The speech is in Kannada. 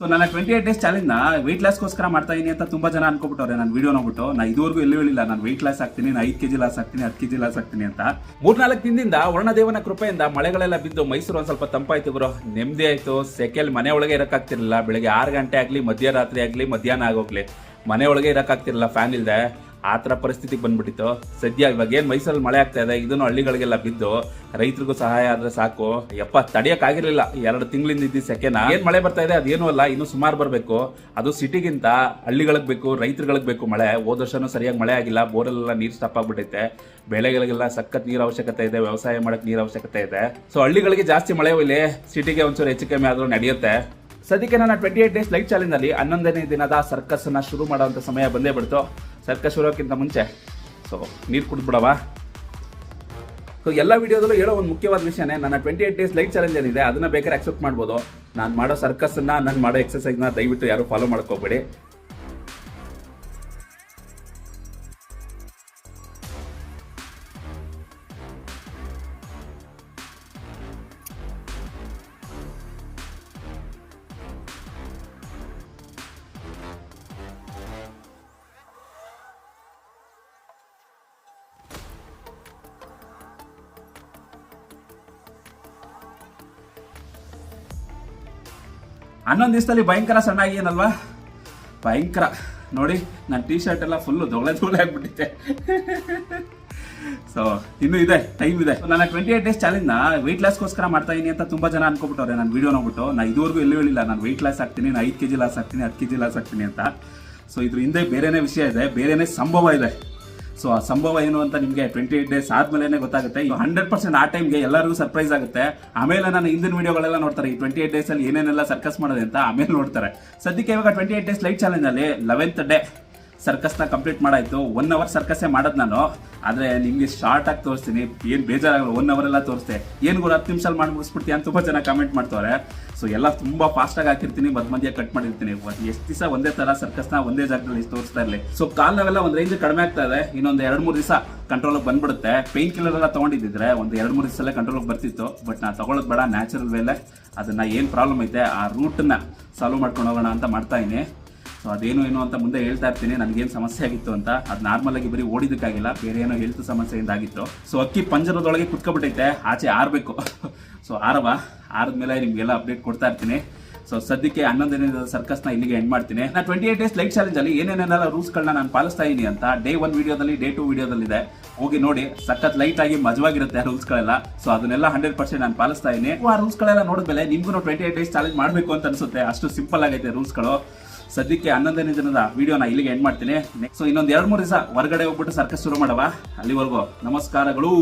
ಸೊ ನನ್ನ ಟ್ವೆಂಟಿ ಏಟ್ ಡೇಸ್ ಚಾಲೆಂಜ್ನ ವೆಯ್ಟ್ ಲಾಸ್ಗೋಸ್ಕರ ಮಾಡ್ತಾ ಇದೀನಿ ಅಂತ ತುಂಬಾ ಜನ ಅನ್ಕೊಬಿಟ್ಟವ್ರೆ ನಾನು ವಿಡಿಯೋ ನೋಡ್ಬಿಟ್ಟು. ನಾ ಇದುವರೆಗೂ ಎಲ್ಲೂ ಹೇಳಿಲ್ಲ, ನಾನು ವೆಯ್ಟ್ ಲಾಸ್ ಆಗ್ತೀನಿ ನಾನು ಐದು ಕೆಜಿ ಲಾಸ್ ಆಗ್ತೀನಿ, ಹತ್ತು ಕೆಜಿ ಲಾಸ್ ಆಗ್ತೀನಿ ಅಂತ. ಮೂರ್ನಾಲ್ಕು ದಿನದಿಂದ ವರ್ಣದೇವನ ಕೃಪೆಯಿಂದ ಮಳೆಗಳೆಲ್ಲ ಬಿದ್ದು ಮೈಸೂರು ಒಂದು ಸ್ವಲ್ಪ ತಂಪಾಯ್ತು ಗುರು. ನೆಮ್ಮದಿ ಆಯಿತು. ಸೆಕೆಲ್ ಮನೆ ಒಳಗೆ ಇರೋಕ್ಕಾಗ್ತಿರಲಿಲ್ಲ. ಬೆಳಗ್ಗೆ ಆರು ಗಂಟೆ ಆಗಲಿ ಮಧ್ಯರಾತ್ರಿ ಆಗಲಿ, ಮಧ್ಯಾಹ್ನ ಆಗೋಗ್ಲಿ. ಮನೆ ಒಳಗೆ ಇರಕ್ಕಾಗ್ತಿರ್ಲಿಲ್ಲ ಫ್ಯಾನ್ ಇಲ್ದೆ. ಆ ಥರ ಪರಿಸ್ಥಿತಿಗೆ ಬಂದ್ಬಿಟ್ಟಿತ್ತು. ಸದ್ಯ ಇವಾಗ ಏನು ಮೈಸೂರಲ್ಲಿ ಮಳೆ ಆಗ್ತಾ ಇದೆ, ಇದನ್ನು ಹಳ್ಳಿಗಳಿಗೆಲ್ಲ ಬಿದ್ದು ರೈತರಿಗೂ ಸಹಾಯ ಆದರೆ ಸಾಕು. ಯಪ್ಪ ತಡೆಯೋಕ್ಕಾಗಿರಲಿಲ್ಲ ಎರಡು ತಿಂಗಳಿಂದ ಇದ್ದ ಸೆಕೆನ. ಏನು ಮಳೆ ಬರ್ತಾ ಇದೆ, ಅದೇನು ಅಲ್ಲ, ಇನ್ನು ಸುಮಾರು ಬರಬೇಕು. ಅದು ಸಿಟಿಗಿಂತ ಹಳ್ಳಿಗಳಿಗೆ ಬೇಕು, ರೈತರುಗಳಿಗೆ ಬೇಕು ಮಳೆ. ಹೋದ ವರ್ಷನೂ ಸರಿಯಾಗಿ ಮಳೆ ಆಗಿಲ್ಲ ಬೋರಲ್ಲೆಲ್ಲ ನೀರು ಸ್ಟಾಪ್ ಆಗ್ಬಿಟ್ಟೈತೆ. ಬೆಳೆಗಳಿಗೆಲ್ಲ ಸಖತ್ ನೀರು ಅವಶ್ಯಕತೆ ಇದೆ, ವ್ಯವಸಾಯ ಮಾಡಕ್ ನೀರು ಅವಶ್ಯಕತೆ ಇದೆ. ಸೊ ಹಳ್ಳಿಗಳಿಗೆ ಜಾಸ್ತಿ ಮಳೆ ಇಲ್ಲಿ ಸಿಟಿಗೆ ಒಂಚೂರು ಹೆಚ್ಚು ಕಮ್ಮಿ ಆದ್ರೂ ನಡೆಯುತ್ತೆ. ಸದ್ಯಕ್ಕೆ ನನ್ನ twenty eight days light challenge ಅಲ್ಲಿ ಹನ್ನೊಂದನೇ ದಿನದ ಸರ್ಕಸ್ ಅನ್ನ ಶುರು ಮಾಡುವಂತ ಸಮಯ ಬಂದೇ ಬಿಡ್ತು. ಸರ್ಕಸ್ ಶುರುವಕ್ಕಿಂತ ಮುಂಚೆ. ಸೊ ನೀರು ಕುಡಿದ್ಬಿಡವಾ ಸೊ ಎಲ್ಲ ವಿಡಿಯೋದಲ್ಲೂ ಹೇಳೋ ಒಂದು ಮುಖ್ಯವಾದ ವಿಷಯನೇ, ನನ್ನ twenty eight days light challenge ಏನಿದೆ, ಅದನ್ನ ಬೇಕಾದ್ರೆ ಅಕ್ಸೆಪ್ಟ್ ಮಾಡ್ಬೋದು. ನಾನು ಮಾಡೋ ಸರ್ಕಸ್ ಅನ್ನ, ನಾನು ಮಾಡೋ ಎಕ್ಸಸೈಸ್ನ ದಯವಿಟ್ಟು ಯಾರು ಫಾಲೋ ಮಾಡ್ಕೋಬೇಡಿ. ಹನ್ನೊಂದು ದಿವಸದಲ್ಲಿ ಭಯಂಕರ ಸಣ್ಣ ಏನಲ್ವಾ? ಭಯಂಕರ. ನೋಡಿ ನನ್ನ ಟೀ ಶರ್ಟ್ ಎಲ್ಲ ಫುಲ್ಲು ದೊಳೆ ದೊಗಳೆ ಆಗ್ಬಿಟ್ಟಿದೆ. ಸೊ ಇನ್ನು ಇದೆ ಟೈಮ್ ಇದೆ. ನನ್ನ ಟ್ವೆಂಟಿ ಏಟ್ ಡೇಸ್ ಚಾಲೆಂಜ್ನ ವೆಯ್ಟ್ ಲಾಸ್ಗೋಸ್ಕರ ಮಾಡ್ತಾ ಇದೀನಿ ಅಂತ ತುಂಬಾ ಜನ ಅನ್ಕೊಬಿಟ್ಟವ್ರೆ ನಾನು ವಿಡಿಯೋ ನೋಡ್ಬಿಟ್ಟು. ನಾನು ಇದುವರೆಗೂ ಎಲ್ಲೂ ಹೇಳಿಲ್ಲ, ನಾನು ವೆಯ್ಟ್ ಲಾಸ್ ಆಗ್ತೀನಿ ನಾನು ಐದು ಕೆಜಿ ಲಾಸ್ ಆಗ್ತೀನಿ, ಹತ್ತು ಕೆಜಿ ಲಾಸ್ ಆಗ್ತೀನಿ ಅಂತ. ಸೊ ಇದ್ರ ಹಿಂದೆ ಬೇರೆನೇ ವಿಷಯ ಇದೆ, ಬೇರೆನೇ ಸಂಭವ ಇದೆ. ಸೊ ಆ ಸಂಭವ ಏನು ಅಂತ ನಿಮಗೆ ಟ್ವೆಂಟಿ ಏಟ್ ಡೇಸ್ ಆದ್ಮೇಲೆ ಗೊತ್ತಾಗುತ್ತೆ. ಹಂಡ್ರೆಡ್ ಪರ್ಸೆಂಟ್ ಆ ಟೈಮ್ಗೆ ಎಲ್ಲರಿಗೂ ಸರ್ಪ್ರೈಸ್ ಆಗುತ್ತೆ. ಆಮೇಲೆ ನಾನು ಹಿಂದಿನ ವಿಡಿಯೋಗಳೆಲ್ಲ ನೋಡ್ತಾರೆ. ಈ ಟ್ವೆಂಟಿ ಏಟ್ ಡೇಸ್ ಅಲ್ಲಿ ಏನೇನೆಲ್ಲ ಸರ್ಕಸ್ ಮಾಡೋದು ಅಂತ ಆಮೇಲೆ ನೋಡ್ತಾರೆ. ಸದ್ಯಕ್ಕೆ ಇವಾಗ ಟ್ವೆಂಟಿ ಏಟ್ ಡೇಸ್ ಲೈಟ್ ಚಾಲೆಂಜಲ್ಲಿ ಲೆವೆಂತ್ ಡೇ ಸರ್ಕಸ್ನ ಕಂಪ್ಲೀಟ್ ಮಾಡಾಯ್ತು. ಒನ್ ಅವರ್ ಸರ್ಕಸ್ಸೇ ಮಾಡೋದು ನಾನು. ಆದ್ರೆ ನಿಮಗೆ ಶಾರ್ಟ್ ಆಗಿ ತೋರಿಸ್ತೀನಿ. ಏನು ಬೇಜಾರಾಗಲ್ಲ ಒನ್ ಅವರ್ ಎಲ್ಲ ತೋರಿಸ್ತೆ ಏನು ಕೂಡ ಹತ್ತು ನಿಮಿಷ ಮಾಡಿ ಮುಗಿಸ್ಬಿಡ್ತೀಯ ಅಂತ ತುಂಬಾ ಜನ ಕಮೆಂಟ್ ಮಾಡ್ತವ್ರೆ. ಸೊ ಎಲ್ಲ ತುಂಬಾ ಫಾಸ್ಟ್ ಆಗಿ ಹಾಕಿರ್ತೀನಿ ಮಧ್ಯ ಮಧ್ಯ ಕಟ್ ಮಾಡಿರ್ತೀನಿ ಎಷ್ಟು ದಿವಸ ಒಂದೇ ತರ ಸರ್ಕಸ್ನ ಒಂದೇ ಜಾಗದಲ್ಲಿ ತೋರಿಸ್ತಾ ಇರಲಿ. ಸೊ ಕಾಲ್ ನಾವೆಲ್ಲ ಒಂದ್ ರೇಂಜ್ ಕಡಿಮೆ ಆಗ್ತಾ ಇದೆ. ಇನ್ನೊಂದು ಎರಡು ಮೂರು ದಿವಸ ಕಂಟ್ರೋಲ್ ಬಂದ್ಬಿಡುತ್ತೆ. ಪೇನ್ ಕಿಲ್ಲರ್ ಎಲ್ಲ ತಗೊಂಡಿದ್ರೆ ಒಂದು ಎರಡು ಮೂರು ದಿವಸಲ್ಲೇ ಕಂಟ್ರೋಲ್ ಬರ್ತಿತ್ತು. ಬಟ್ ನಾ ತಗೊಳ್ಳೋದು ಬೇಡ ನ್ಯಾಚುರಲ್ ವೇಲೆ ಅದನ್ನ ಏನು ಪ್ರಾಬ್ಲಮ್ ಐತೆ, ಆ ರೂಟನ್ನ ಸಾಲ್ವ್ ಮಾಡ್ಕೊಂಡು ಹೋಗೋಣ ಅಂತ ಮಾಡ್ತಾ ಇದೀನಿ ಸೊ ಅದೇನು ಏನೋ ಅಂತ ಮುಂದೆ ಹೇಳ್ತಾ ಇರ್ತೀನಿ. ನನಗೇನು ಸಮಸ್ಯೆ ಆಗಿತ್ತು ಅಂತ. ಅದು ನಾರ್ಮಲ್ ಆಗಿ ಬರೀ ಓಡಿದಕ್ಕಾಗಿಲ್ಲ. ಬೇರೆ ಏನೋ ಹೆಲ್ತ್ ಸಮಸ್ಯೆಯಿಂದ ಆಗಿತ್ತು ಸೊ ಅಕ್ಕಿ ಪಂಜರದೊಳಗೆ ಕುತ್ಕೊಬಿಟ್ಟೈತೆ. ಆಚೆ ಆರಬೇಕು. ಸೊ ಆರವ ಆರದ್ಮೇಲೆ ನಿಮಗೆಲ್ಲ ಅಪ್ಡೇಟ್ ಕೊಡ್ತಾ ಇರ್ತೀನಿ. ಸೊ ಸದ್ಯಕ್ಕೆ ಹನ್ನೊಂದನೇ ಸರ್ಕಸ್ನ ಇಲ್ಲಿಗೆ ಎಂಡ್ ಮಾಡ್ತೀನಿ. ನಾ twenty eight days like challenge ಅಲ್ಲಿ ಏನೇನೆಲ್ಲ ರೂಲ್ಸ್ಗಳನ್ನ ನಾನು ಪಾಲಿಸ್ತಾ ಇದೀನಿ ಅಂತ ಡೇ ಒನ್ ವಿಡಿಯೋದಲ್ಲಿ ಡೇ ಟು ವಿಡಿಯೋದಲ್ಲಿ ಇದೆ ಹೋಗಿ ನೋಡಿ. ಸಖತ್ ಲೈಟ್ ಆಗಿ ಮಜವಾಗಿರುತ್ತೆ ರೂಲ್ಸ್ಗಳೆಲ್ಲ ಸೊ ಅದನ್ನೆಲ್ಲ ಹಂಡ್ರೆಡ್ ಪರ್ಸೆಂಟ್ ನಾನು ಪಾಲಿಸ್ತಾ ಇದೀನಿ. ಆ ರೂಲ್ಸ್ಗಳೆಲ್ಲ ನೋಡಿದ್ಮೇಲೆ ನಿಮಗೂ ಟ್ವೆಂಟಿ ಏಟ್ ಡೇಸ್ ಚಾಲೆಂಜ್ ಮಾಡಬೇಕು ಅಂತ ಅನ್ಸುತ್ತೆ. ಅಷ್ಟು ಸಿಂಪಲ್ ಆಗೈತೆ ರೂಲ್ಸ್ಗಳು ಸದ್ಯಕ್ಕೆ ಹನ್ನೊಂದನೇ ದಿನದ ವಿಡಿಯೋನ ಇಲ್ಲಿಗೆ ಎಂಡ್ ಮಾಡ್ತೀನಿ. ನೆಕ್ಸ್ಟ್ ಇನ್ನೊಂದು ಎರಡು ಮೂರು ದಿವಸ ಹೊರಗಡೆ ಹೋಗ್ಬಿಟ್ಟು ಸರ್ಕಸ್ ಶುರು ಮಾಡವಾ ಅಲ್ಲಿವರೆಗೂ ನಮಸ್ಕಾರಗಳು.